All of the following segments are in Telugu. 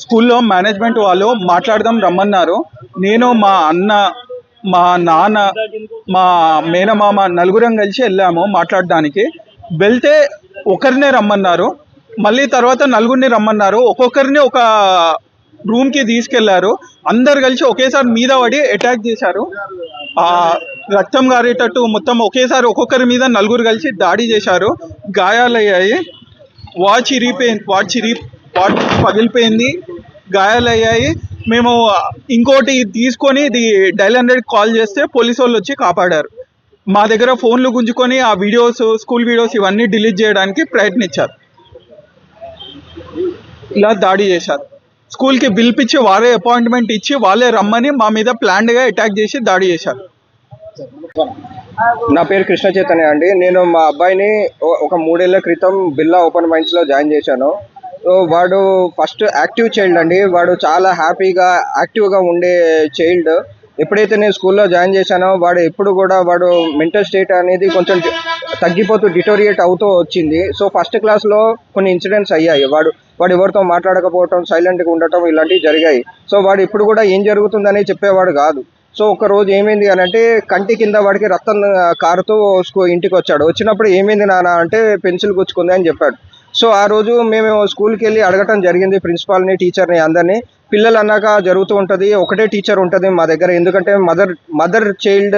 స్కూల్లో మేనేజ్మెంట్ వాళ్ళు మాట్లాడదాం రమ్మన్నారు. నేను మా అన్న మా నాన్న మా మేనమామ నలుగురం కలిసి వెళ్ళాము మాట్లాడడానికి. వెళ్తే ఒకరినే రమ్మన్నారు. మళ్ళీ తర్వాత నలుగురిని రమ్మన్నారు. ఒక్కొక్కరిని ఒక రూమ్కి తీసుకెళ్ళారు. అందరు కలిసి ఒకేసారి మీద పడి అటాక్ చేశారు. ఆ రక్తం గారేటట్టు మొత్తం ఒకేసారి ఒక్కొక్కరి మీద నలుగురు కలిసి దాడి చేశారు. గాయాలయ్యాయి. వాచ్ ఇరిగిపోయింది వాచ్ ఇరిగి వాచ్ పగిలిపోయింది. గాయాలయ్యాయి. మేము ఇంకోటి తీసుకొని ఇది డైల్ హండ్రెడ్ కాల్ చేస్తే పోలీసు వాళ్ళు వచ్చి కాపాడారు. మా దగ్గర ఫోన్లు గుంజుకొని ఆ వీడియోస్ స్కూల్ వీడియోస్ ఇవన్నీ డిలీట్ చేయడానికి ప్రయత్నించారు. ఇలా దాడి చేశారు. స్కూల్కి పిలిపించి వారే అపాయింట్మెంట్ ఇచ్చి వాళ్ళే రమ్మని మా మీద ప్లాన్డ్గా అటాక్ చేసి దాడి చేశారు. నా పేరు కృష్ణ చైతన్య అండి. నేను మా అబ్బాయిని ఒక మూడేళ్ళ క్రితం బిర్లా ఓపెన్ మైండ్స్లో జాయిన్ చేశాను. సో వాడు ఫస్ట్ యాక్టివ్ చైల్డ్ అండి. వాడు చాలా హ్యాపీగా యాక్టివ్గా ఉండే చైల్డ్. ఎప్పుడైతే నేను స్కూల్లో జాయిన్ చేశానో వాడు ఎప్పుడు కూడా వాడు మెంటల్ స్టేట్ అనేది కొంచెం తగ్గిపోతూ డిటోరియేట్ అవుతూ వచ్చింది. సో ఫస్ట్ క్లాస్లో కొన్ని ఇన్సిడెంట్స్ అయ్యాయి. వాడు వాడు ఎవరితో మాట్లాడకపోవటం సైలెంట్గా ఉండటం ఇలాంటివి జరిగాయి. సో వాడు ఇప్పుడు కూడా ఏం జరుగుతుందని చెప్పేవాడు కాదు. సో ఒక రోజు ఏమైంది అని అంటే కంటి కింద వాడికి రక్తం కారుతూ ఇంటికి వచ్చాడు. వచ్చినప్పుడు ఏమైంది నాన్న అంటే పెన్సిల్ గుచ్చుకుంది అని చెప్పాడు. సో ఆ రోజు మేము స్కూల్కి వెళ్ళి అడగటం జరిగింది ప్రిన్సిపాల్ని టీచర్ని అందరినీ. పిల్లలు అన్నాక జరుగుతూ ఉంటుంది ఒకటే టీచర్ ఉంటుంది మా దగ్గర. ఎందుకంటే మదర్ మదర్ చైల్డ్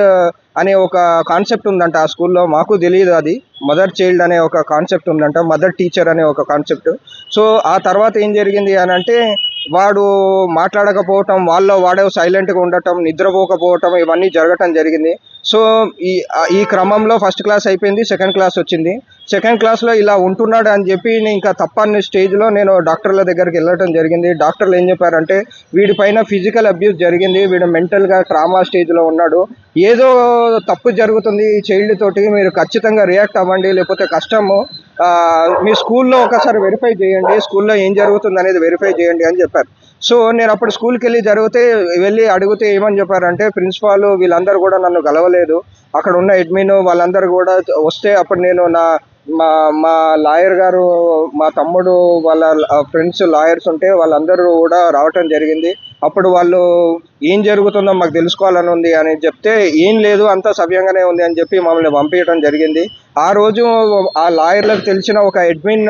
అనే ఒక కాన్సెప్ట్ ఉందంట ఆ స్కూల్లో. మాకు తెలియదు అది. మదర్ చైల్డ్ అనే ఒక కాన్సెప్ట్ ఉందంట మదర్ టీచర్ అనే ఒక కాన్సెప్ట్. సో ఆ తర్వాత ఏం జరిగింది అని అంటే వాడు మాట్లాడకపోవటం వాళ్ళలో వాడే సైలెంట్గా ఉండటం నిద్రపోకపోవటం ఇవన్నీ జరగటం జరిగింది. సో ఈ ఈ క్రమంలో ఫస్ట్ క్లాస్ అయిపోయింది సెకండ్ క్లాస్ వచ్చింది. సెకండ్ క్లాస్లో ఇలా ఉంటున్నాడు అని చెప్పి నేను ఇంకా తప్పని స్టేజ్లో నేను డాక్టర్ల దగ్గరికి వెళ్ళటం జరిగింది. డాక్టర్లు ఏం చెప్పారంటే వీడి పైన ఫిజికల్ అబ్యూస్ జరిగింది వీడు మెంటల్గా ట్రామా స్టేజ్లో ఉన్నాడు. ఏదో తప్పు జరుగుతుంది ఈ చైల్డ్ తోటి మీరు ఖచ్చితంగా రియాక్ట్ అవ్వండి లేకపోతే కష్టము. మీ స్కూల్లో ఒకసారి వెరిఫై చేయండి స్కూల్లో ఏం జరుగుతుంది అనేది వెరిఫై చేయండి అని చెప్పారు. సో నేను అప్పుడు స్కూల్కి వెళ్ళి జరిగితే వెళ్ళి అడిగితే ఏమని చెప్పారంటే ప్రిన్సిపాల్ వీళ్ళందరూ కూడా నన్ను గలవలేదు. అక్కడ ఉన్న అడ్మిన్ వాళ్ళందరూ కూడా వస్తే అప్పుడు నేను నా మా మా లాయర్ గారు మా తమ్ముడు వాళ్ళ ఫ్రెండ్స్ లాయర్స్ ఉంటే వాళ్ళందరూ కూడా రావటం జరిగింది. అప్పుడు వాళ్ళు ఏం జరుగుతుందో మాకు తెలుసుకోవాలని ఉంది అని చెప్తే ఏం లేదు అంతా సవ్యంగానే ఉంది అని చెప్పి మమ్మల్ని పంపించడం జరిగింది. ఆ రోజు ఆ లాయర్లకు తెలిసిన ఒక అడ్మిన్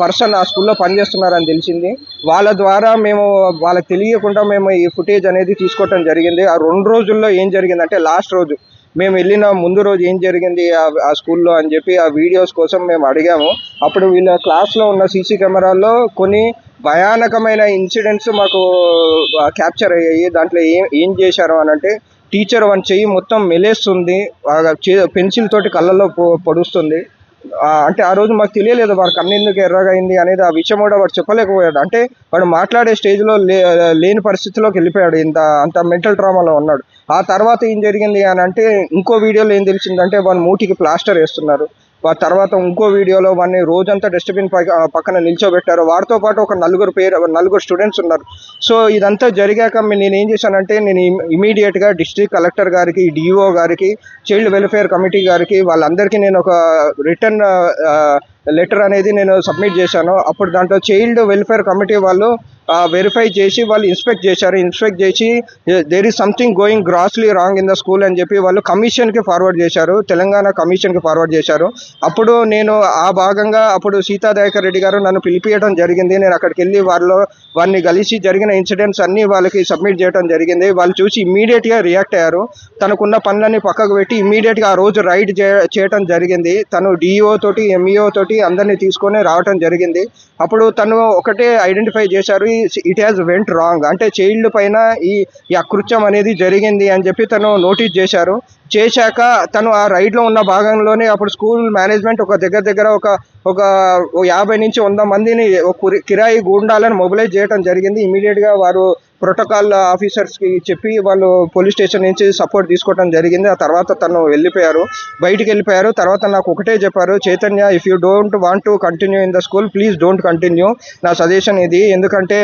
పర్సన్ ఆ స్కూల్లో పనిచేస్తున్నారని తెలిసింది. వాళ్ళ ద్వారా మేము వాళ్ళకి తెలియకుండా మేము ఈ ఫుటేజ్ అనేది తీసుకోవటం జరిగింది. ఆ రెండు రోజుల్లో ఏం జరిగిందంటే లాస్ట్ రోజు మేము వెళ్ళిన ముందు రోజు ఏం జరిగింది ఆ- ఆ స్కూల్లో అని చెప్పి ఆ వీడియోస్ కోసం మేము అడిగాము. అప్పుడు వీళ్ళ క్లాస్లో ఉన్న సీసీ కెమెరాల్లో కొన్ని భయానకమైన ఇన్సిడెంట్స్ మాకు క్యాప్చర్ అయ్యాయి. దాంట్లో ఏం ఏం చేశారు అని అంటే టీచర్ వన్ చెయ్యి మొత్తం మెలేస్తుంది. పెన్సిల్ తోటి కళ్ళల్లో పొడుస్తుంది. అంటే ఆ రోజు మాకు తెలియలేదు వాడు కన్ను ఎందుకు ఎర్రగా అయింది అనేది ఆ విషయం కూడా వాడు చెప్పలేకపోయాడు. అంటే వాడు మాట్లాడే స్టేజ్లో లే లేని పరిస్థితిలోకి వెళ్ళిపోయాడు. ఇంత అంత మెంటల్ ట్రామాలో ఉన్నాడు. ఆ తర్వాత ఏం జరిగింది అని అంటే ఇంకో వీడియోలో ఏం తెలిసిందంటే వాడు మూటికి ప్లాస్టర్ వేస్తున్నారు. తర్వాత ఇంకో వీడియోలో వాడిని రోజంతా డస్ట్బిన్ పక్కన నిల్చోబెట్టారు. వాడితో పాటు ఒక నలుగురు పేరు నలుగురు స్టూడెంట్స్ ఉన్నారు. సో ఇదంతా జరిగాక నేను ఏం చేశానంటే నేను ఇమీడియట్గా డిస్ట్రిక్ట్ కలెక్టర్ గారికి డిఓ గారికి చైల్డ్ వెల్ఫేర్ కమిటీ గారికి వాళ్ళందరికీ నేను ఒక రిటర్న్ లెటర్ అనేది నేను సబ్మిట్ చేశాను. అప్పుడు దాంట్లో చైల్డ్ వెల్ఫేర్ కమిటీ వాళ్ళు వెరిఫై చేసి వాళ్ళు ఇన్స్పెక్ట్ చేశారు. ఇన్స్పెక్ట్ చేసి there is something going grossly wrong in the school అని చెప్పి వాళ్ళు కమిషన్కి ఫార్వర్డ్ చేశారు. తెలంగాణ కమిషన్కి ఫార్వర్డ్ చేశారు. అప్పుడు నేను ఆ భాగంగా అప్పుడు సీతాదయాకర్ రెడ్డి గారు నన్ను పిలిపియడం జరిగింది. నేను అక్కడికి వెళ్ళి వాళ్ళలో వారిని కలిసి జరిగిన ఇన్సిడెంట్స్ అన్నీ వాళ్ళకి సబ్మిట్ చేయడం జరిగింది. వాళ్ళు చూసి ఇమీడియట్గా రియాక్ట్ అయ్యారు. తనకున్న పనులన్నీ పక్కకు పెట్టి ఇమీడియట్గా ఆ రోజు రైడ్ చేయటం జరిగింది. తను డిఈఓ తోటి ఎంఈఓ తోటి అందరినీ తీసుకొని రావటం జరిగింది. అప్పుడు తను ఒకటే ఐడెంటిఫై చేశారు. ఇట్ హ్యాస్ వెంట్ రాంగ్ అంటే చైల్డ్ పైన ఈ అకృత్యం అనేది జరిగింది అని చెప్పి తను నోటీస్ చేశారు. చేశాక తను ఆ రైడ్లో ఉన్న భాగంలోనే అప్పుడు స్కూల్ మేనేజ్మెంట్ ఒక దగ్గర దగ్గర ఒక ఒక యాభై నుంచి వంద మందిని ఒక కురి- కిరాయి గూండాలను మొబిలైజ్ చేయడం జరిగింది. ఇమీడియట్గా వారు ప్రోటోకాల్ ఆఫీసర్స్కి చెప్పి వాళ్ళు పోలీస్ స్టేషన్ నుంచి సపోర్ట్ తీసుకోవడం జరిగింది. ఆ తర్వాత తను వెళ్ళిపోయారు. బయటికి వెళ్ళిపోయారు. తర్వాత నాకు ఒకటే చెప్పారు Chaitanya if you don't want to continue in the school please don't continue నా సజెషన్ ఇది. ఎందుకంటే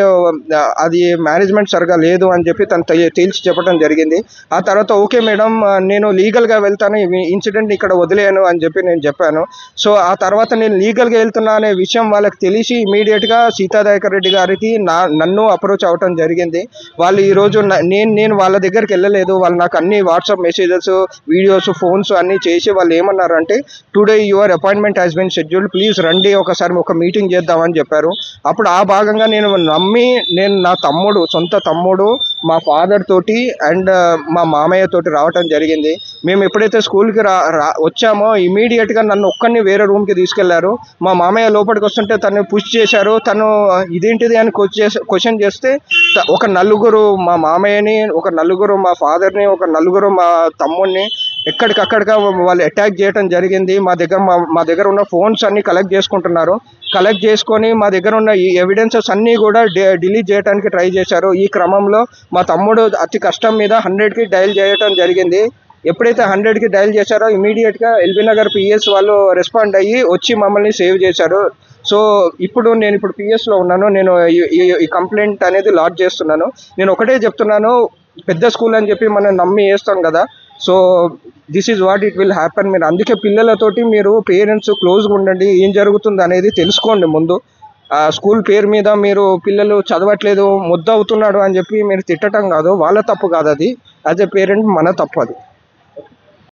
అది మేనేజ్మెంట్ సరిగా లేదు అని చెప్పి తను తేల్చి చెప్పడం జరిగింది. ఆ తర్వాత ఓకే మేడం నేను లీగల్గా వెళ్తాను. ఇన్సిడెంట్ ఇక్కడ వదిలేను అని చెప్పి నేను చెప్పాను. సో ఆ తర్వాత నేను లీగల్గా వెళ్తున్నా అనే విషయం వాళ్ళకి తెలిసి ఇమీడియట్గా సీతాదయాకర్ రెడ్డి గారికి నా నన్ను అప్రోచ్ అవ్వటం జరిగింది. వాళ్ళు ఈరోజు నేను నేను వాళ్ళ దగ్గరికి వెళ్ళలేదు. వాళ్ళు నాకు అన్ని వాట్సాప్ మెసేజెస్ వీడియోస్ ఫోన్స్ అన్నీ చేసి వాళ్ళు ఏమన్నారు అంటే today your appointment has been scheduled please రండి ఒకసారి ఒక మీటింగ్ చేద్దామని చెప్పారు. అప్పుడు ఆ భాగంగా నేను నమ్మి నేను నా తమ్ముడు సొంత తమ్ముడు మా ఫాదర్ తోటి అండ్ మా మామయ్య తోటి రావటం జరిగింది. మేము ఎప్పుడైతే స్కూల్కి రా రా వచ్చామో ఇమీడియట్గా నన్ను ఒక్కరిని వేరే రూమ్కి తీసుకెళ్ళారు. మా మామయ్య లోపలికి వస్తుంటే తను పుష్ చేశారు. తను ఇదేంటిది? అని క్వశ్చన్ చేస్తే ఒక నలుగురు మా మామయ్యని ఒక నలుగురు మా ఫాదర్ని ఒక నలుగురు మా తమ్ముడిని ఎక్కడికక్కడిగా వాళ్ళు అటాక్ చేయడం జరిగింది. మా దగ్గర మా మా దగ్గర ఉన్న ఫోన్స్ అన్ని కలెక్ట్ చేసుకుంటున్నారు. కలెక్ట్ చేసుకొని మా దగ్గర ఉన్న ఈ ఎవిడెన్సెస్ అన్నీ కూడా డిలీట్ చేయడానికి ట్రై చేశారు. ఈ క్రమంలో మా తమ్ముడు అతి కష్టం మీద హండ్రెడ్కి డయల్ చేయడం జరిగింది. ఎప్పుడైతే హండ్రెడ్కి డయల్ చేశారో ఇమీడియట్గా ఎల్బీ నగర్ పిఎస్ వాళ్ళు రెస్పాండ్ అయ్యి వచ్చి మమ్మల్ని సేవ్ చేశారు. సో ఇప్పుడు నేను ఇప్పుడు పిఎస్లో ఉన్నాను. నేను ఈ- ఈ- కంప్లైంట్ అనేది లాడ్జ్ చేస్తున్నాను. నేను ఒకటే చెప్తున్నాను. పెద్ద స్కూల్ అని చెప్పి మనం నమ్మి వేస్తాం కదా. So this is what it will happen మీరు అందుకే పిల్లలతోటి మీరు పేరెంట్స్ క్లోజ్గా ఉండండి. ఏం జరుగుతుంది అనేది తెలుసుకోండి ముందు. ఆ స్కూల్ పేరు మీద మీరు పిల్లలు చదవట్లేదు ముద్ద అవుతున్నాడు అని చెప్పి మీరు తిట్టడం కాదు. వాళ్ళ తప్పు కాదు అది. యాజ్ ఎ పేరెంట్ మన తప్పు అది.